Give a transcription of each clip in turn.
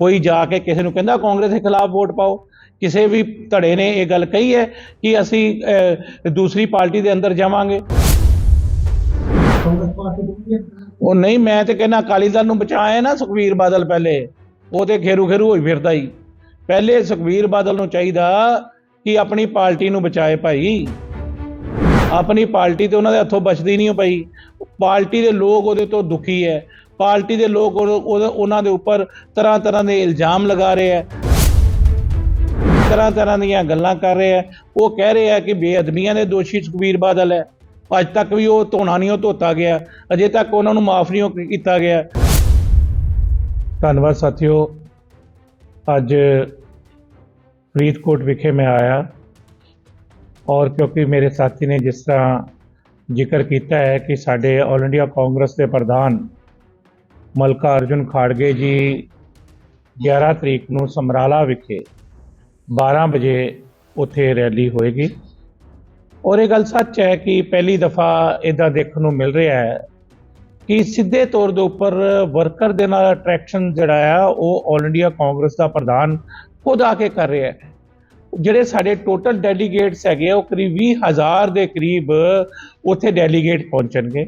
ਕੋਈ ਜਾ ਕੇ ਕਿਸੇ ਨੂੰ ਕਹਿੰਦਾ ਕਾਂਗਰਸ ਦੇ ਖਿਲਾਫ ਵੋਟ ਪਾਓ ਕਿਸੇ ਵੀ ਧੜੇ ਨੇ ਇਹ ਗੱਲ ਕਹੀ ਹੈ ਕਿ ਅਸੀਂ ਦੂਸਰੀ ਪਾਰਟੀ ਦੇ ਅੰਦਰ ਜਾਵਾਂਗੇ। ਉਹ ਨਹੀਂ ਮੈਂ ਤੇ ਕਹਿੰਦਾ ਅਕਾਲੀ ਦਲ ਨੂੰ ਬਚਾਇਆ ਨਾ ਸੁਖਵੀਰ ਬਾਦਲ ਪਹਿਲੇ ਉਹ ਤੇ ਖੇਰੂ ਖੇਰੂ ਹੋਈ ਫਿਰਦਾ ਹੀ ਪਹਿਲੇ ਸੁਖਵੀਰ ਬਾਦਲ ਨੂੰ ਚਾਹੀਦਾ ਕਿ ਆਪਣੀ ਪਾਰਟੀ ਨੂੰ ਬਚਾਏ ਭਾਈ। ਆਪਣੀ ਪਾਰਟੀ ਤੇ ਉਹਨਾਂ ਦੇ ਹੱਥੋਂ ਬਚਦੀ ਨਹੀਂ ਪਈ ਪਾਰਟੀ ਦੇ ਲੋਕ ਉਹਦੇ ਤੋਂ ਦੁਖੀ ਹੈ। ਪਾਰਟੀ ਦੇ ਲੋਕ ਉਹਨਾਂ ਦੇ ਉੱਪਰ ਤਰ੍ਹਾਂ ਤਰ੍ਹਾਂ ਦੇ ਇਲਜ਼ਾਮ ਲਗਾ ਰਹੇ ਹੈ। ਤਰ੍ਹਾਂ ਤਰ੍ਹਾਂ ਦੀਆਂ ਗੱਲਾਂ ਕਰ ਰਹੇ ਹੈ। ਉਹ ਕਹਿ ਰਹੇ ਹੈ ਕਿ ਬੇਅਦਬੀਆਂ ਦੇ ਦੋਸ਼ੀ ਸੁਖਬੀਰ ਬਾਦਲ ਹੈ। ਅੱਜ ਤੱਕ ਵੀ ਉਹ ਧੋਣਾ ਨਹੀਂ, ਉਹ ਧੋਤਾ ਗਿਆ। ਅਜੇ ਤੱਕ ਉਹਨਾਂ ਨੂੰ ਮਾਫ ਨਹੀਂ ਕੀਤਾ ਗਿਆ। ਧੰਨਵਾਦ ਸਾਥੀਓ। ਅੱਜ ਫਰੀਦਕੋਟ ਵਿਖੇ ਮੈਂ ਆਇਆ। ਔਰ ਕਿਉਂਕਿ ਮੇਰੇ ਸਾਥੀ ਨੇ ਜਿਸ ਤਰ੍ਹਾਂ ਜ਼ਿਕਰ ਕੀਤਾ ਹੈ ਕਿ ਸਾਡੇ ਆਲ ਇੰਡੀਆ ਕਾਂਗਰਸ ਦੇ ਪ੍ਰਧਾਨ ਮਲਕਾ ਅਰਜੁਨ ਖਾੜਗੇ ਜੀ 11 ਤਰੀਕ ਨੂੰ ਸਮਰਾਲਾ ਵਿਖੇ 12 ਵਜੇ ਉੱਥੇ ਰੈਲੀ ਹੋਏਗੀ। ਔਰ ਇਹ ਗੱਲ ਸੱਚ ਹੈ ਕਿ ਪਹਿਲੀ ਦਫਾ ਇਦਾਂ ਦੇਖਣ ਨੂੰ ਮਿਲ ਰਿਹਾ ਹੈ ਕਿ ਸਿੱਧੇ ਤੌਰ ਦੇ ਉੱਪਰ ਵਰਕਰ ਦੇ ਨਾਲ ਅਟਰੈਕਸ਼ਨ ਜਿਹੜਾ ਆ ਉਹ ਆਲ ਇੰਡੀਆ ਕਾਂਗਰਸ ਦਾ ਪ੍ਰਧਾਨ ਖੁਦ ਆ ਕੇ ਕਰ ਰਿਹਾ ਹੈ। ਜਿਹੜੇ ਸਾਡੇ ਟੋਟਲ ਡੈਲੀਗੇਟਸ ਹੈਗੇ ਆ, ਉਹ ਕਰੀਬ 20000 ਦੇ ਕਰੀਬ ਉੱਥੇ ਡੈਲੀਗੇਟ ਪਹੁੰਚਣਗੇ।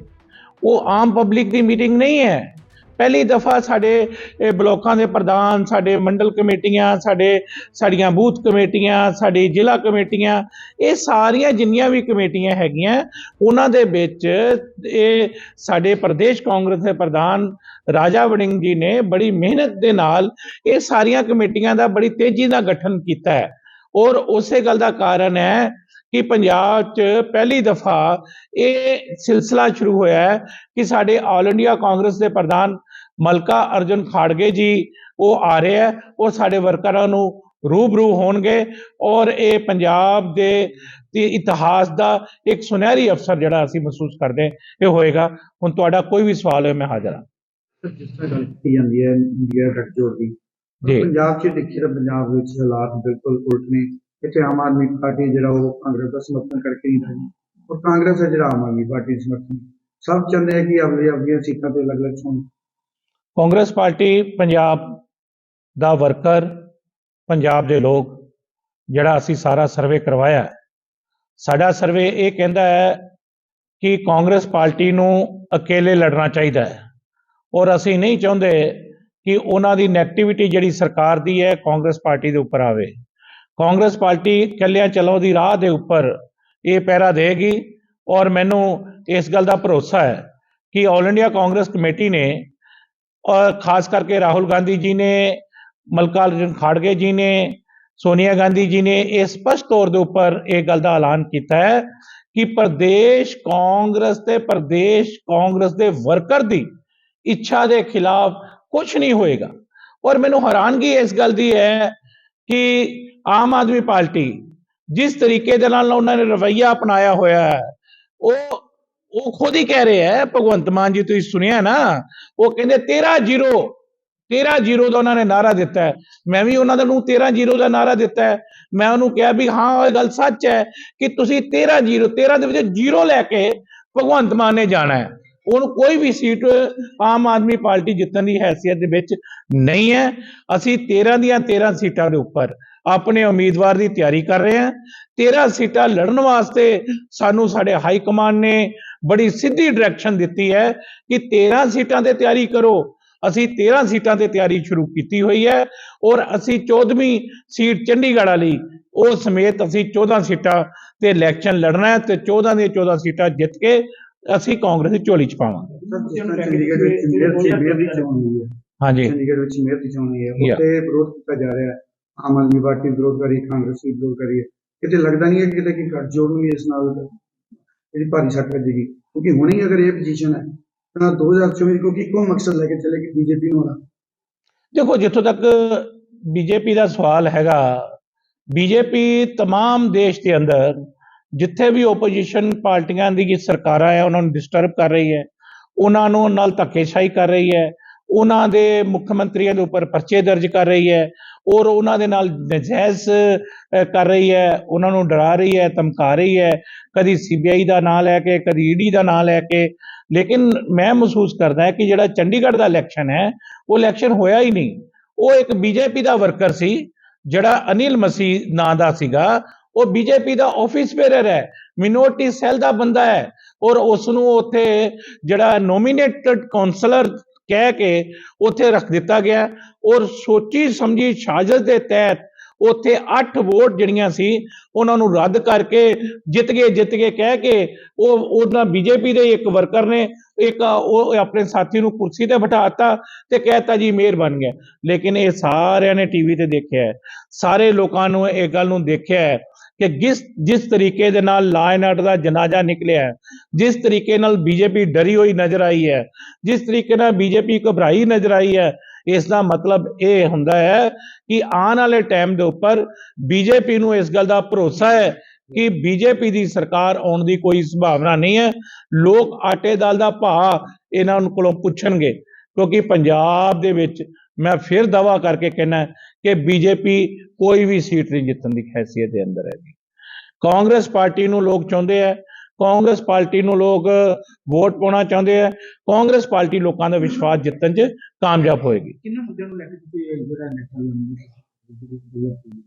ਉਹ ਆਮ ਪਬਲਿਕ ਦੀ ਮੀਟਿੰਗ ਨਹੀਂ ਹੈ। ਪਹਿਲੀ ਦਫਾ ਸਾਡੇ, ਇਹ ਬਲੋਕਾਂ ਦੇ ਪ੍ਰਧਾਨ, ਸਾਡੇ ਮੰਡਲ ਕਮੇਟੀਆਂ, ਸਾਡੇ, ਸਾਡੀਆਂ ਬੂਥ ਕਮੇਟੀਆਂ, ਸਾਡੀ ਜ਼ਿਲ੍ਹਾ ਕਮੇਟੀਆਂ, ਇਹ ਸਾਰੀਆਂ ਜਿੰਨੀਆਂ ਵੀ ਕਮੇਟੀਆਂ ਹੈਗੀਆਂ, ਉਹਨਾਂ ਦੇ ਵਿੱਚ ਇਹ ਸਾਡੇ ਪ੍ਰਦੇਸ਼ ਕਾਂਗਰਸ ਦੇ ਪ੍ਰਧਾਨ ਰਾਜਾ ਵੜਿੰਗ ਜੀ ਨੇ ਬੜੀ ਮਿਹਨਤ ਦੇ ਨਾਲ ਇਹ ਸਾਰੀਆਂ ਕਮੇਟੀਆਂ ਦਾ ਬੜੀ ਤੇਜ਼ੀ ਨਾਲ ਗਠਨ ਕੀਤਾ ਹੈ। ਔਰ ਉਸੇ ਗੱਲ ਦਾ ਕਾਰਨ ਹੈ ਕਿ ਪੰਜਾਬ 'ਚ ਪਹਿਲੀ ਦਫਾ ਇਹ ਸਿਲਸਿਲਾ ਸ਼ੁਰੂ ਹੋਇਆ ਹੈ ਕਿ ਸਾਡੇ ਆਲ ਇੰਡੀਆ ਕਾਂਗਰਸ ਦੇ ਪ੍ਰਧਾਨ ਮਲਕਾ ਅਰਜੁਨ ਖਾੜਗੇ ਜੀ ਉਹ ਆ ਰਹੇ ਹੈ ਉਹ ਸਾਡੇ ਵਰਕਰਾਂ ਨੂੰ ਰੂਬਰੂ ਹੋਣਗੇ ਔਰ ਇਹ ਪੰਜਾਬ ਦੇ ਇਤਿਹਾਸ ਦਾ ਇੱਕ ਸੁਨਹਿਰੀ ਅਵਸਰ ਜਿਹੜਾ ਅਸੀਂ ਮਹਿਸੂਸ ਕਰਦੇ ਇਹ ਹੋਏਗਾ। ਹੁਣ ਤੁਹਾਡਾ ਕੋਈ ਵੀ ਸਵਾਲ ਹੋਵੇ ਮੈਂ ਹਾਜ਼ਰ ਹਾਂ। ਸਰ, ਜਿਸ ਤਰ੍ਹਾਂ ਗੱਲ ਕੀਤੀ ਜਾਂਦੀ ਹੈ ਇੰਡੀਆ ਗੱਠਜੋੜ ਦੀ ਜੀ। ਪੰਜਾਬ 'ਚ ਦੇਖੀਏ ਤਾਂ ਪੰਜਾਬ ਵਿੱਚ ਹਾਲਾਤ ਬਿਲਕੁਲ ਉਲਟ ਨੇ। ਇੱਥੇ ਆਮ ਆਦਮੀ ਪਾਰਟੀ ਜਿਹੜਾ ਉਹ ਕਾਂਗਰਸ ਦਾ ਸਮਰਥਨ ਕਰਕੇ ਨਹੀਂ ਰਹੀ ਔਰ ਕਾਂਗਰਸ ਹੈ ਜਿਹੜਾ ਆਮ ਆਦਮੀ ਪਾਰਟੀ ਸਮਰਥਨ। ਸਭ ਚਾਹੁੰਦੇ ਆ ਕਿ ਆਪਣੀ ਆਪਣੀਆਂ ਸੀਟਾਂ ਤੇ ਅਲੱਗ-ਅਲੱਗ ਹੋਣ ਕਾਂਗਰਸ ਪਾਰਟੀ ਪੰਜਾਬ ਦਾ ਵਰਕਰ, ਪੰਜਾਬ ਦੇ ਲੋਕ, ਜਿਹੜਾ ਅਸੀਂ ਸਾਰਾ ਸਰਵੇ ਕਰਵਾਇਆ ਸਾਡਾ ਸਰਵੇ ਇਹ ਕਹਿੰਦਾ ਹੈ ਕਿ ਕਾਂਗਰਸ ਪਾਰਟੀ ਨੂੰ ਅਕੇਲੇ ਲੜਨਾ ਚਾਹੀਦਾ ਹੈ। ਔਰ ਅਸੀਂ ਨਹੀਂ ਚਾਹੁੰਦੇ ਕਿ ਉਹਨਾਂ ਦੀ ਨੈਗੇਟਿਵਿਟੀ ਜਿਹੜੀ ਸਰਕਾਰ ਦੀ ਹੈ, ਕਾਂਗਰਸ ਪਾਰਟੀ ਦੇ ਉੱਪਰ ਆਵੇ। ਕਾਂਗਰਸ ਪਾਰਟੀ ਇਕੱਲਿਆਂ ਚਲੋ ਦੀ ਰਾਹ ਦੇ ਉੱਪਰ ਇਹ ਪਹਿਰਾ ਦੇਗੀ ਔਰ ਮੈਨੂੰ ਇਸ ਗੱਲ ਦਾ ਭਰੋਸਾ ਹੈ ਕਿ ਆਲ ਇੰਡੀਆ ਕਾਂਗਰਸ ਕਮੇਟੀ ਨੇ ਔਰ ਖਾਸ ਕਰਕੇ ਰਾਹੁਲ ਗਾਂਧੀ ਜੀ ਨੇ ਮਲਕਾ ਮਲਕਾਰਜੁਨ ਖਾੜਗੇ ਜੀ ਨੇ, ਸੋਨੀਆ ਗਾਂਧੀ ਜੀ ਨੇ ਇਹ ਸਪਸ਼ਟ ਤੌਰ ਦੇ ਉੱਪਰ ਇਹ ਗੱਲ ਦਾ ਐਲਾਨ ਕੀਤਾ ਹੈ ਕਿ ਪ੍ਰਦੇਸ਼ ਕਾਂਗਰਸ ਤੇ ਪ੍ਰਦੇਸ਼ ਕਾਂਗਰਸ ਦੇ ਵਰਕਰ ਦੀ ਇੱਛਾ ਦੇ ਖਿਲਾਫ ਕੁਝ ਨਹੀਂ ਹੋਏਗਾ। ਔਰ ਮੈਨੂੰ ਹੈਰਾਨਗੀ ਇਸ ਗੱਲ ਦੀ ਹੈ ਕਿ ਆਮ ਆਦਮੀ ਪਾਰਟੀ ਜਿਸ ਤਰੀਕੇ ਦੇ ਨਾਲ ਉਹਨਾਂ ਨੇ ਰਵੱਈਆ ਅਪਣਾਇਆ ਹੋਇਆ ਹੈ, ਉਹ ਉਹ ਖੁਦ ਹੀ ਕਹਿ ਰਹੇ ਹੈ, ਭਗਵੰਤ ਮਾਨ ਜੀ ਤੁਸੀਂ ਸੁਣਿਆ ਨਾ, ਉਹ ਕਹਿੰਦੇ 13 ਜ਼ੀਰੋ 13 ਜ਼ੀਰੋ ਦਾ ਉਹਨਾਂ ਨੇ ਨਾਰਾ ਦਿੱਤਾ ਹੈ। ਮੈਂ ਵੀ ਉਹਨਾਂ ਨੂੰ 13 ਜ਼ੀਰੋ ਦਾ ਨਾਰਾ ਦਿੱਤਾ ਹੈ। ਮੈਂ ਉਹਨੂੰ ਕਿਹਾ ਵੀ ਹਾਂ, ਇਹ ਗੱਲ ਸੱਚ ਹੈ ਕਿ ਤੁਸੀਂ 13 ਜ਼ੀਰੋ 13 ਦੇ ਵਿੱਚ ਜ਼ੀਰੋ ਲੈ ਕੇ ਭਗਵੰਤ ਮਾਨ ਨੇ ਜਾਣਾ ਹੈ। ਉਹਨੂੰ ਕੋਈ ਵੀ ਸੀਟ ਆਮ ਆਦਮੀ ਪਾਰਟੀ ਜਿੱਤਣ ਦੀ ਹੈਸੀਅਤ ਦੇ ਵਿੱਚ ਨਹੀਂ ਹੈ। ਅਸੀਂ 13 ਦੀਆਂ 13 ਸੀਟਾਂ ਦੇ ਉੱਪਰ ਆਪਣੇ ਉਮੀਦਵਾਰ ਦੀ ਤਿਆਰੀ ਕਰ ਰਹੇ ਹਾਂ। 13 ਸੀਟਾਂ ਲੜਨ ਵਾਸਤੇ ਸਾਨੂੰ ਸਾਡੇ ਹਾਈ ਕਮਾਂਡ ਨੇ ਬੜੀ ਸਿੱਧੀ ਡਾਇਰੈਕਸ਼ਨ ਦਿੱਤੀ ਹੈ ਕਿ 13 ਸੀਟਾਂ ਤੇ ਤਿਆਰੀ ਕਰੋ। ਅਸੀਂ 13 ਸੀਟਾਂ ਤੇ ਤਿਆਰੀ ਸ਼ੁਰੂ ਕੀਤੀ ਹੋਈ ਹੈ ਔਰ ਅਸੀਂ 14ਵੀਂ ਸੀਟ ਚੰਡੀਗੜ੍ਹ ਵਾਲੀ ਉਹ ਸਮੇਤ ਅਸੀਂ 14 ਸੀਟਾਂ ਤੇ ਇਲੈਕਸ਼ਨ ਲੜਨਾ ਹੈ ਤੇ 14 ਦੀਆਂ 14 ਸੀਟਾਂ ਜਿੱਤ ਕੇ ਅਸੀਂ ਕਾਂਗਰਸ ਦੀ ਝੋਲੀ ਚ ਪਾਵਾਂਗੇ। ਹਾਂਜੀ। ਚੰਡੀਗੜ੍ਹ ਵਿੱਚ ਮੇਅਰ ਦੀ ਚੋਣ ਹੋਈ ਹੈ. ਉੱਥੇ ਵਿਰੋਧ ਕੀਤਾ ਜਾ ਰਿਹਾ ਹੈ। ਆਮ ਆਦਮੀ ਪਾਰਟੀ ਵਿਰੋਧ ਕਰ ਰਹੀ ਹੈ ਕਾਂਗਰਸ ਵੀ ਵਿਰੋਧ ਕਰ ਰਹੀ ਹੈ। ਕਿਤੇ ਲੱਗਦਾ ਨਹੀਂ ਹੈ ਕਿ ਕਿਤੇ ਕਿ ਗੱਠਜੋੜ ਨੂੰ ਵੀ ਇਸ ਨਾਲ ਜਿਹੜੀ ਭਾਰੀ ਸੱਟ ਵੱਜੇਗੀ ਕਿਉਂਕਿ ਹੁਣੇ ਹੀ ਅਗਰ ਇਹ ਪੋਜੀਸ਼ਨ ਹੈ ਤਾਂ 2024 ਕਿਉਂਕਿ ਇੱਕੋ ਮਕਸਦ ਲੈ ਕੇ ਚੱਲੇ ਕਿ ਬੀਜੇਪੀ ਨੂੰ ਹੋਣਾ ਦੇਖੋ ਜਿੱਥੋਂ ਤੱਕ ਬੀਜੇਪੀ ਦਾ ਸਵਾਲ ਹੈਗਾ ਬੀਜੇਪੀ तमाम ਦੇਸ਼ ਦੇ ਅੰਦਰ ਜਿੱਥੇ ਵੀ ਓਪੋਜੀਸ਼ਨ ਪਾਰਟੀਆਂ ਦੀ ਜਿਹੜੀ ਸਰਕਾਰਾਂ ਹੈ ਉਹਨਾਂ ਨੂੰ ਡਿਸਟਰਬ ਕਰ ਰਹੀ ਹੈ ਉਹਨਾਂ ਨੂੰ ਨਾਲ ਧੱਕੇਸ਼ਾਹੀ ਕਰ ਰਹੀ ਹੈ ਉਹਨਾਂ ਦੇ ਮੁੱਖ ਮੰਤਰੀਆਂ ਦੇ ਉੱਪਰ ਪਰਚੇ ਦਰਜ ਕਰ ਰਹੀ ਹੈ ਔਰ ਉਹਨਾਂ ਦੇ ਨਾਲ ਨਜਾਇਜ਼ ਕਰ ਰਹੀ ਹੈ, ਉਹਨਾਂ ਨੂੰ ਡਰਾ ਰਹੀ ਹੈ, ਧਮਕਾ ਰਹੀ ਹੈ, ਕਦੀ ਸੀਬੀਆਈ ਦਾ ਨਾਂ ਲੈ ਕੇ, ਕਦੀ ਈਡੀ ਦਾ ਨਾਂ ਲੈ ਕੇ। ਲੇਕਿਨ ਮੈਂ ਮਹਿਸੂਸ ਕਰਦਾ ਕਿ ਜਿਹੜਾ ਚੰਡੀਗੜ੍ਹ ਦਾ ਇਲੈਕਸ਼ਨ ਹੈ, ਉਹ ਇਲੈਕਸ਼ਨ ਹੋਇਆ ਹੀ ਨਹੀਂ। ਉਹ ਇੱਕ ਬੀਜੇਪੀ ਦਾ ਵਰਕਰ ਸੀ, ਜਿਹੜਾ ਅਨਿਲ ਮਸੀਹ ਨਾਂ ਦਾ ਸੀਗਾ। ਉਹ ਬੀਜੇਪੀ ਦਾ ਆਫਿਸ ਬੇਰਰ ਹੈ ਮਿਨੋਰਟੀ ਸੈੱਲ ਦਾ ਬੰਦਾ ਹੈ ਔਰ ਉਸ ਨੂੰ ਉੱਥੇ ਜਿਹੜਾ ਨੋਮੀਨੇਟਡ ਕਾਉਂਸਲਰ ਕਹਿ ਕੇ ਉੱਥੇ ਰੱਖ ਦਿੱਤਾ ਗਿਆ। ਔਰ ਸੋਚੀ ਸਮਝੀ ਸਾਜ਼ਿਸ਼ ਦੇ ਤਹਿਤ ਉੱਥੇ 8 ਵੋਟ ਜਿਹੜੀਆਂ ਸੀ, ਉਹਨਾਂ ਨੂੰ ਰੱਦ ਕਰਕੇ ਜਿੱਤ ਗਏ ਜਿੱਤ ਗਏ ਕਹਿ ਕੇ ਉਹ, ਉਹਨਾਂ ਬੀਜੇਪੀ ਦੇ ਇੱਕ ਵਰਕਰ ਨੇ, ਇੱਕ ਉਹ ਆਪਣੇ ਸਾਥੀ ਨੂੰ ਕੁਰਸੀ ਤੇ ਬਿਠਾਤਾ ਤੇ ਕਹਿਤਾ ਜੀ ਮੇਅਰ ਬਣ ਗਿਆ। ਲੇਕਿਨ ਇਹ ਸਾਰਿਆਂ ਨੇ ਟੀਵੀ ਤੇ ਦੇਖਿਆ ਹੈ। ਸਾਰੇ ਲੋਕਾਂ ਨੂੰ ਇਹ ਗੱਲ ਨੂੰ ਦੇਖਿਆ ਹੈ ਕਿ ਜਿਸ ਜਿਸ ਤਰੀਕੇ ਦੇ ਨਾਲ ਲਾ ਐਂਡ ਦਾ ਜਨਾਜ਼ਾ ਨਿਕਲਿਆ ਹੈ, ਜਿਸ ਤਰੀਕੇ ਨਾਲ ਬੀਜੇਪੀ ਡਰੀ ਹੋਈ ਨਜ਼ਰ ਆਈ ਹੈ ਜਿਸ ਤਰੀਕੇ ਨਾਲ ਬੀਜੇਪੀ ਘਬਰਾਈ ਨਜ਼ਰ ਆਈ ਹੈ ਇਸ ਦਾ ਮਤਲਬ ਇਹ ਹੁੰਦਾ ਹੈ ਕਿ ਆਉਣ ਵਾਲੇ ਟਾਈਮ ਦੇ ਉੱਪਰ ਬੀਜੇਪੀ ਨੂੰ ਇਸ ਗੱਲ ਦਾ ਭਰੋਸਾ ਹੈ ਕਿ ਬੀਜੇਪੀ ਦੀ ਸਰਕਾਰ ਆਉਣ ਦੀ ਕੋਈ ਸੰਭਾਵਨਾ ਨਹੀਂ ਹੈ। ਲੋਕ ਆਟੇ ਦਾਲ ਦਾ ਭਾਅ ਇਹਨਾਂ ਕੋਲੋਂ ਪੁੱਛਣਗੇ ਕਿਉਂਕਿ ਪੰਜਾਬ ਦੇ ਵਿੱਚ ਮੈਂ ਫਿਰ ਦਾਵਾ ਕਰਕੇ ਕਹਿੰਦਾ ਕਿ ਬੀਜੇਪੀ ਕੋਈ ਵੀ ਸੀਟ ਨਹੀਂ ਜਿੱਤਣ ਦੀ ਹੈਸੀਅਤ ਦੇ ਅੰਦਰ ਹੈਗੀ। ਕਾਂਗਰਸ ਪਾਰਟੀ ਨੂੰ ਲੋਕ ਚਾਹੁੰਦੇ ਆ, ਕਾਂਗਰਸ ਪਾਰਟੀ ਨੂੰ ਲੋਕ ਵੋਟ ਪਾਉਣਾ ਚਾਹੁੰਦੇ ਆ, ਕਾਂਗਰਸ ਪਾਰਟੀ ਲੋਕਾਂ ਦਾ ਵਿਸ਼ਵਾਸ ਜਿੱਤਣ 'ਚ ਕਾਮਯਾਬ ਹੋਏਗੀ। ਕਿੰਨਾ ਮੁੱਦਿਆਂ ਨੂੰ ਲੈ ਕੇ ਤੁਸੀਂ ਜਿਹੜਾ ਨੈਸ਼ਨਲ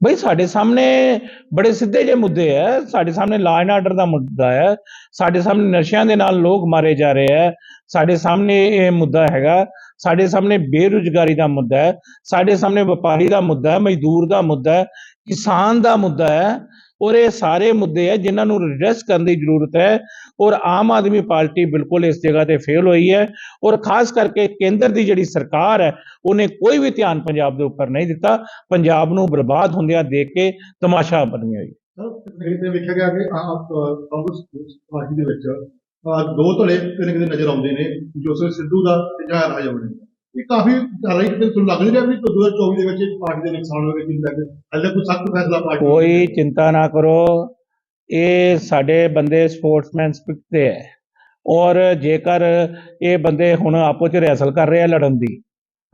ਬਈ ਸਾਡੇ ਸਾਹਮਣੇ ਬੜੇ ਸਿੱਧੇ ਜਿਹੇ ਮੁੱਦੇ ਹੈ ਸਾਡੇ ਸਾਹਮਣੇ ਲਾ ਐਂਡ ਆਰਡਰ ਦਾ ਮੁੱਦਾ ਹੈ ਸਾਡੇ ਸਾਹਮਣੇ ਨਸ਼ਿਆਂ ਦੇ ਨਾਲ ਲੋਕ ਮਾਰੇ ਜਾ ਰਹੇ ਹੈ ਸਾਡੇ ਸਾਹਮਣੇ ਇਹ ਮੁੱਦਾ ਹੈਗਾ। ਸਾਡੇ ਸਾਹਮਣੇ ਬੇਰੁਜ਼ਗਾਰੀ ਦਾ ਮੁੱਦਾ ਹੈ ਸਾਡੇ ਸਾਹਮਣੇ ਵਪਾਰੀ ਦਾ ਮੁੱਦਾ ਹੈ ਮਜ਼ਦੂਰ ਦਾ ਮੁੱਦਾ ਹੈ ਕਿਸਾਨ ਦਾ ਮੁੱਦਾ ਹੈ ਔਰ ਇਹ ਸਾਰੇ ਮੁੱਦੇ ਹੈ ਜਿਨ੍ਹਾਂ ਨੂੰ ਐਡਰੈਸ ਕਰਨ ਦੀ ਜ਼ਰੂਰਤ ਹੈ ਔਰ ਆਮ ਆਦਮੀ ਪਾਰਟੀ ਬਿਲਕੁਲ ਇਸ ਜਗ੍ਹਾ ਤੇ ਫੇਲ ਹੋਈ ਹੈ ਔਰ ਖਾਸ ਕਰਕੇ ਕੇਂਦਰ ਦੀ ਜਿਹੜੀ ਸਰਕਾਰ ਹੈ, ਉਹਨੇ ਕੋਈ ਵੀ ਧਿਆਨ ਪੰਜਾਬ ਦੇ ਉੱਪਰ ਨਹੀਂ ਦਿੱਤਾ। ਪੰਜਾਬ ਨੂੰ ਬਰਬਾਦ ਹੁੰਦਿਆਂ ਦੇਖ ਕੇ ਤਮਾਸ਼ਾ ਬਣੀ ਹੋਈ। ਤੇ ਵੇਖਿਆ ਗਿਆ ਕਿ ਆਪ ਕਾਂਗਰਸ ਪਾਰਟੀ ਦੇ ਵਿੱਚ ਦੋ ਧੜੇ ਕਿਤੇ ਕਿਤੇ ਨਜ਼ਰ ਆਉਂਦੇ ਨੇ। ਜੋਸਫ ਸਿੱਧੂ ਦਾ ਤੇ ਜੈ ਰਾਜਾ ਬਣੇ ਇਹ ਕਾਫੀ ਤਰ੍ਹਾਂ ਹੀ ਤੁਹਾਨੂੰ ਲੱਗ ਰਿਹਾ ਵੀ 2024 ਦੇ ਵਿੱਚ ਪਾਰਟੀ ਦੇ ਨੁਕਸਾਨ ਹੋਵੇਗਾ ਜਿੰਨ ਤੱਕ ਹਾਲੇ ਕੋਈ ਸਖਤ ਫੈਸਲਾ ਪਾਰਟੀ ਕੋਈ ਚਿੰਤਾ ਨਾ ਕਰੋ। ਇਹ ਸਾਡੇ ਬੰਦੇ ਸਪੋਰਟਸਮੈਨ ਸਪਿਰਿਟ ਤੇ ਹੈ। ਔਰ ਜੇਕਰ ਇਹ ਬੰਦੇ ਹੁਣ ਆਪੋ ਚ ਰਿਹਰਸਲ ਕਰ ਰਹੇ ਆ ਲੜਨ ਦੀ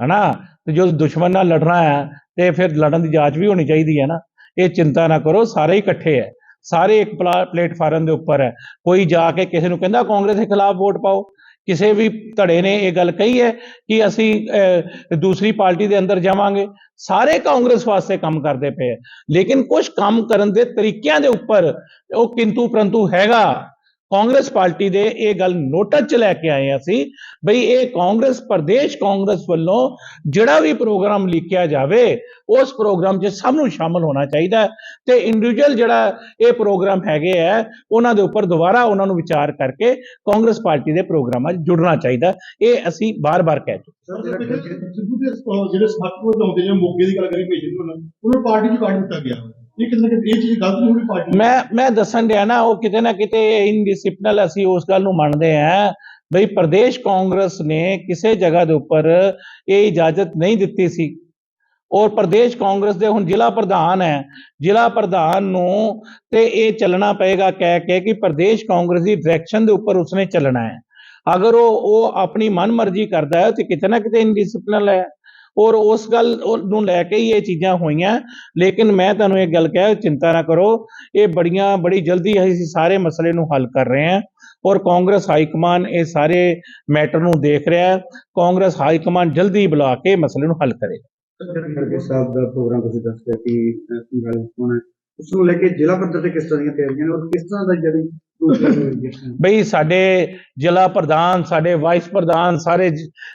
ਹਨਾ? ਤੇ ਜੋ ਦੁਸ਼ਮਣ ਨਾਲ ਲੜਨਾ ਹੈ ਤੇ ਫਿਰ ਲੜਨ ਦੀ ਜਾਂਚ ਵੀ ਹੋਣੀ ਚਾਹੀਦੀ ਹੈ ਨਾ। ਇਹ ਚਿੰਤਾ ਨਾ ਕਰੋ ਸਾਰੇ ਇਕੱਠੇ ਹੈ। ਸਾਰੇ ਇੱਕ ਪਲਾ- ਪਲੇਟਫਾਰਮ ਦੇ ਉੱਪਰ ਹੈ। ਕੋਈ ਜਾ ਕੇ ਕਿਸੇ ਨੂੰ ਕਹਿੰਦਾ ਕਾਂਗਰਸ ਦੇ ਖਿਲਾਫ ਵੋਟ ਪਾਓ। ਕਿਸੇ ਵੀ ਧੜੇ ਨੇ ਇਹ ਗੱਲ ਕਹੀ ਹੈ ਕਿ ਅਸੀਂ ਅਹ, ਦੂਸਰੀ ਪਾਰਟੀ ਦੇ ਅੰਦਰ ਜਾਵਾਂਗੇ। ਸਾਰੇ ਕਾਂਗਰਸ ਵਾਸਤੇ ਕੰਮ ਕਰਦੇ ਪਏ ਹੈ। ਲੇਕਿਨ ਕੁਝ ਕੰਮ ਕਰਨ ਦੇ ਤਰੀਕਿਆਂ ਦੇ ਉੱਪਰ ਉਹ ਕਿੰਤੂ ਪਰੰਤੂ ਹੈਗਾ। ਕਾਂਗਰਸ ਪਾਰਟੀ ਦੇ ਇਹ ਗੱਲ ਨੋਟਿਸ ਚ ਲੈ ਕੇ ਆਏ ਅਸੀਂ ਬਈ ਇਹ ਕਾਂਗਰਸ, ਪ੍ਰਦੇਸ਼ ਕਾਂਗਰਸ ਵੱਲੋਂ ਜਿਹੜਾ ਵੀ ਪ੍ਰੋਗਰਾਮ ਲਿਖਿਆ ਜਾਵੇ, ਉਸ ਪ੍ਰੋਗਰਾਮ 'ਚ ਸਭ ਨੂੰ ਸ਼ਾਮਲ ਹੋਣਾ ਚਾਹੀਦਾ ਤੇ ਇੰਡੀਵਿਜੂਅਲ ਜਿਹੜਾ ਇਹ ਪ੍ਰੋਗਰਾਮ ਹੈਗੇ ਹੈ ਉਹਨਾਂ ਦੇ ਉੱਪਰ ਦੁਬਾਰਾ ਉਹਨਾਂ ਨੂੰ ਵਿਚਾਰ ਕਰਕੇ ਕਾਂਗਰਸ ਪਾਰਟੀ ਦੇ ਪ੍ਰੋਗਰਾਮਾਂ 'ਚ ਜੁੜਨਾ ਚਾਹੀਦਾ ਇਹ ਅਸੀਂ ਬਾਰ-ਬਾਰ ਕਹਿ ਚੁੱਕੇ ਜਿਹੜੇ ਸਮਰਥਕ ਵਿੱਚ ਆਉਂਦੇ ਨੇ, ਮੋਗੇ ਦੀ ਗੱਲ ਕਰੀ ਭੇਜੀ ਉਹਨਾਂ ਨੂੰ ਪਾਰਟੀ ਚ ਕੱਢ ਦਿੱਤਾ ਗਿਆ। ਇਹ ਕਿਤੇ ਨਾ ਕਿਤੇ ਇਹ ਚੀਜ਼ ਗਲਤ ਨਹੀਂ ਹੋਣੀ ਪਾਰਟੀ ਮੈਂ ਮੈਂ ਦੱਸਣ ਡਿਆ ਨਾ, ਉਹ ਕਿਤੇ ਨਾ ਕਿਤੇ ਇਨਡਿਸਪਲਿਨਲ ਅਸੀਂ ਉਸ ਗੱਲ ਨੂੰ ਮੰਨਦੇ ਹਾਂ ਬਈ ਪ੍ਰਦੇਸ਼ ਕਾਂਗਰਸ ਨੇ ਕਿਸੇ ਜਗ੍ਹਾ ਦੇ ਉੱਪਰ ਇਹ ਇਜਾਜ਼ਤ ਨਹੀਂ ਦਿੱਤੀ ਸੀ। ਔਰ ਪ੍ਰਦੇਸ਼ ਕਾਂਗਰਸ ਦੇ ਹੁਣ ਜ਼ਿਲ੍ਹਾ ਪ੍ਰਧਾਨ ਹੈ। ਜ਼ਿਲ੍ਹਾ ਪ੍ਰਧਾਨ ਨੂੰ ਤੇ ਇਹ ਚੱਲਣਾ ਪਏਗਾ ਕਹਿ ਕੇ ਕਿ ਪ੍ਰਦੇਸ਼ ਕਾਂਗਰਸ ਦੀ ਡਾਇਰੈਕਸ਼ਨ ਦੇ ਉੱਪਰ ਉਸਨੇ ਚੱਲਣਾ ਹੈ। ਅਗਰ ਉਹ ਉਹ ਆਪਣੀ ਮਨਮਰਜ਼ੀ ਕਰਦਾ ਹੈ ਤੇ ਕਿਤੇ ਨਾ ਕਿਤੇ ਇਨਡਿਸਪਲਿਨਲ ਹੈ। ਔਰ ਉਸ ਗੱਲ ਨੂੰ ਲੈ ਕੇ ਹੀ ਇਹ ਚੀਜ਼ਾਂ ਹੋਈਆਂ। ਲੇਕਿਨ ਮੈਂ ਤੁਹਾਨੂੰ ਇਹ ਗੱਲ ਕਹਿ, ਚਿੰਤਾ ਨਾ ਕਰੋ। ਇਹ ਬੜੀਆਂ, ਬੜੀ ਜਲਦੀ ਅਸੀਂ ਸਾਰੇ ਮਸਲੇ ਨੂੰ ਹੱਲ ਕਰ ਰਹੇ ਹਾਂ। ਔਰ ਕਾਂਗਰਸ ਹਾਈ ਕਮਾਨ ਇਹ ਸਾਰੇ ਮੈਟਰ ਨੂੰ ਦੇਖ ਰਿਹਾ ਹੈ। ਕਾਂਗਰਸ ਹਾਈ ਕਮਾਨ ਜਲਦੀ ਬੁਲਾ ਕੇ ਮਸਲੇ ਨੂੰ ਹੱਲ ਕਰੇਗਾ ਖੜਗੇ ਸਾਹਿਬ ਦਾ ਪ੍ਰੋਗਰਾਮ ਤੁਸੀਂ ਦੱਸ ਕਿ ਕੀ ਗੱਲ ਹੋਣਾ ਉਸ ਨੂੰ ਲੈ ਕੇ ਜ਼ਿਲ੍ਹਾ ਪੱਧਰ ਤੇ ਕਿਸ ਤਰ੍ਹਾਂ ਦੀਆਂ ਤਿਆਰੀਆਂ ਨੇ ਔਰ ਕਿਸ ਤਰ੍ਹਾਂ ਦਾ ਜਿਹੜੀ ਬਈ ਸਾਡੇ ਜ਼ਿਲ੍ਹਾ ਪ੍ਰਧਾਨ, ਸਾਡੇ ਵਾਈਸ ਪ੍ਰਧਾਨ ਸਾਰੇ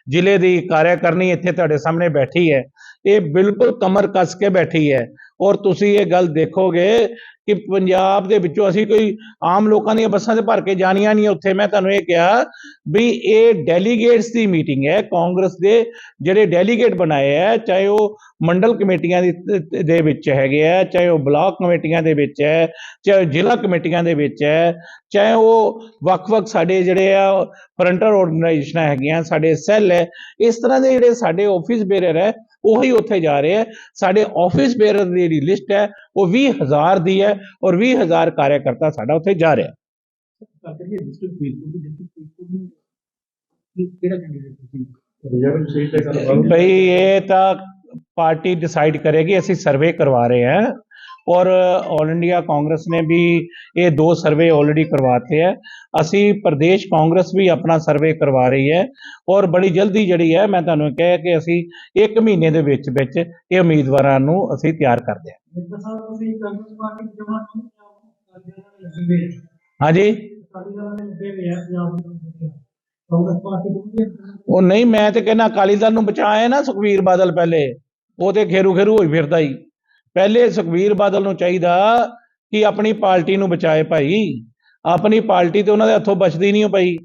ਜ਼ਿਲ੍ਹੇ ਦੀ ਕਾਰਿਆਕਰਨੀ ਇੱਥੇ ਤੁਹਾਡੇ ਸਾਹਮਣੇ ਬੈਠੀ ਹੈ। ਇਹ ਬਿਲਕੁਲ ਕਮਰ ਕੱਸ ਕੇ ਬੈਠੀ ਹੈ। ਔਰ ਤੁਸੀਂ ਇਹ ਗੱਲ ਦੇਖੋਗੇ ਕਿ ਪੰਜਾਬ ਦੇ ਵਿੱਚੋਂ ਅਸੀਂ ਕੋਈ ਆਮ ਲੋਕਾਂ ਦੀਆਂ ਬੱਸਾਂ ਤੇ ਭਰ ਕੇ ਜਾਣੀਆਂ ਨਹੀਂ, ਉੱਥੇ ਮੈਂ ਤੁਹਾਨੂੰ ਇਹ ਕਿਹਾ ਵੀ ਇਹ ਡੈਲੀਗੇਟਸ ਦੀ ਮੀਟਿੰਗ ਹੈ, ਕਾਂਗਰਸ ਦੇ ਜਿਹੜੇ ਡੈਲੀਗੇਟ ਬਣਾਏ ਹੈ, ਚਾਹੇ ਉਹ ਮੰਡਲ ਕਮੇਟੀਆਂ ਦੇ ਵਿੱਚ ਹੈਗੇ ਆ ਚਾਹੇ ਉਹ ਬਲਾਕ ਕਮੇਟੀਆਂ ਦੇ ਵਿੱਚ ਹੈ, ਚਾਹੇ ਉਹ ਜ਼ਿਲ੍ਹਾ ਕਮੇਟੀਆਂ ਦੇ ਵਿੱਚ ਹੈ, ਚਾਹੇ ਉਹ ਵੱਖ-ਵੱਖ ਸਾਡੇ ਜਿਹੜੇ ਆ ਫਰੰਟਰ ਆਰਗੇਨਾਈਜੇਸ਼ਨਾਂ ਹੈਗੀਆਂ, ਸਾਡੇ ਸੈੱਲ ਹੈ, ਇਸ ਤਰ੍ਹਾਂ ਦੇ ਜਿਹੜੇ ਸਾਡੇ ਆਫਿਸ ਬੇਰਰ ਹੈ, ਉਹੀ ਉੱਥੇ ਜਾ ਰਹੇ ਹੈ, ਸਾਡੇ ਆਫਿਸ ਬੇਰਰ ਦੀ ਜਿਹੜੀ ਲਿਸਟ ਹੈ ਉਹ 20000 ਦੀ ਹੈ ਔਰ 20000 ਕਾਰਿਆਕਰਤਾ ਸਾਡਾ ਉੱਥੇ ਜਾ ਰਿਹਾ। ਗੱਲ ਭਈ ਇਹ ਤਾਂ ਪਾਰਟੀ ਡਿਸਾਈਡ ਕਰੇਗੀ, ਅਸੀਂ ਸਰਵੇ ਕਰਵਾ ਰਹੇ ਹਾਂ। ਔਰ ਆਲ ਇੰਡੀਆ ਕਾਂਗਰਸ ਨੇ ਵੀ ਇਹ ਦੋ ਸਰਵੇ ਆਲਰੇਡੀ ਕਰਵਾਤੇ ਹੈ। ਅਸੀਂ ਪ੍ਰਦੇਸ਼ ਕਾਂਗਰਸ ਵੀ ਆਪਣਾ ਸਰਵੇ ਕਰਵਾ ਰਹੀ ਹੈ। ਔਰ ਬੜੀ ਜਲਦੀ ਜਿਹੜੀ ਹੈ, ਮੈਂ ਤੁਹਾਨੂੰ ਕਿਹਾ ਕਿ ਅਸੀਂ 1 ਮਹੀਨੇ ਦੇ ਵਿੱਚ ਵਿੱਚ ਇਹ ਉਮੀਦਵਾਰਾਂ ਨੂੰ ਅਸੀਂ ਤਿਆਰ ਕਰਦੇ ਹਾਂ। ਹਾਂਜੀ? ਉਹ ਨਹੀਂ, ਮੈਂ ਤੇ ਕਹਿੰਦਾ ਅਕਾਲੀ ਦਲ ਨੂੰ ਬਚਾਇਆ ਨਾ ਸੁਖਵੀਰ ਬਾਦਲ ਪਹਿਲੇ। ਉਹ ਤੇ ਖੇਰੂ ਖੇਰੂ ਹੋਈ ਫਿਰਦਾ ਹੀ ਪਹਿਲੇ ਸੁਖਵੀਰ ਬਾਦਲ ਨੂੰ ਚਾਹੀਦਾ ਕਿ ਆਪਣੀ ਪਾਰਟੀ ਨੂੰ ਬਚਾਏ ਭਾਈ। ਆਪਣੀ ਪਾਰਟੀ ਤੇ ਉਹਨਾਂ ਦੇ ਹੱਥੋਂ ਬਚਦੀ ਨਹੀਂ ਉਹ ਭਾਈ।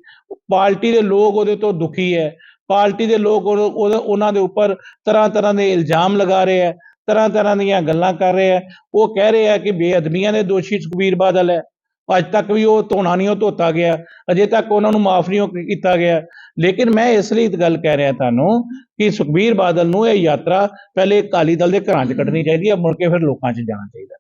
ਪਾਰਟੀ ਦੇ ਲੋਕ ਉਹਦੇ ਤੋਂ ਦੁਖੀ ਹੈ ਪਾਰਟੀ ਦੇ ਲੋਕ ਉਹਨਾਂ ਦੇ ਉੱਪਰ ਤਰ੍ਹਾਂ ਤਰ੍ਹਾਂ ਦੇ ਇਲਜ਼ਾਮ ਲਗਾ ਰਹੇ ਹੈ ਤਰ੍ਹਾਂ ਤਰ੍ਹਾਂ ਦੀਆਂ ਗੱਲਾਂ ਕਰ ਰਿਹਾ ਉਹ ਕਹਿ ਰਹੇ ਹੈ ਕਿ ਬੇਅਦਬੀਆਂ ਦੇ ਦੋਸ਼ੀ ਸੁਖਬੀਰ ਬਾਦਲ ਹੈ। ਅੱਜ ਤੱਕ ਵੀ ਉਹ ਧੋਣਾ ਨਹੀਂ, ਉਹ ਧੋਤਾ ਗਿਆ। ਅਜੇ ਤੱਕ ਉਹਨਾਂ ਨੂੰ ਮਾਫ ਨਹੀਂ ਉਹ ਕੀਤਾ ਗਿਆ। ਲੇਕਿਨ ਮੈਂ ਇਸ ਲਈ ਇੱਕ ਗੱਲ ਕਹਿ ਰਿਹਾ ਤੁਹਾਨੂੰ ਕਿ ਸੁਖਬੀਰ ਬਾਦਲ ਨੂੰ ਇਹ ਯਾਤਰਾ ਪਹਿਲੇ ਅਕਾਲੀ ਦਲ ਦੇ ਘਰਾਂ 'ਚ ਕੱਢਣੀ ਚਾਹੀਦੀ ਹੈ, ਮੁੜ ਕੇ ਫਿਰ ਲੋਕਾਂ 'ਚ ਜਾਣਾ ਚਾਹੀਦਾ।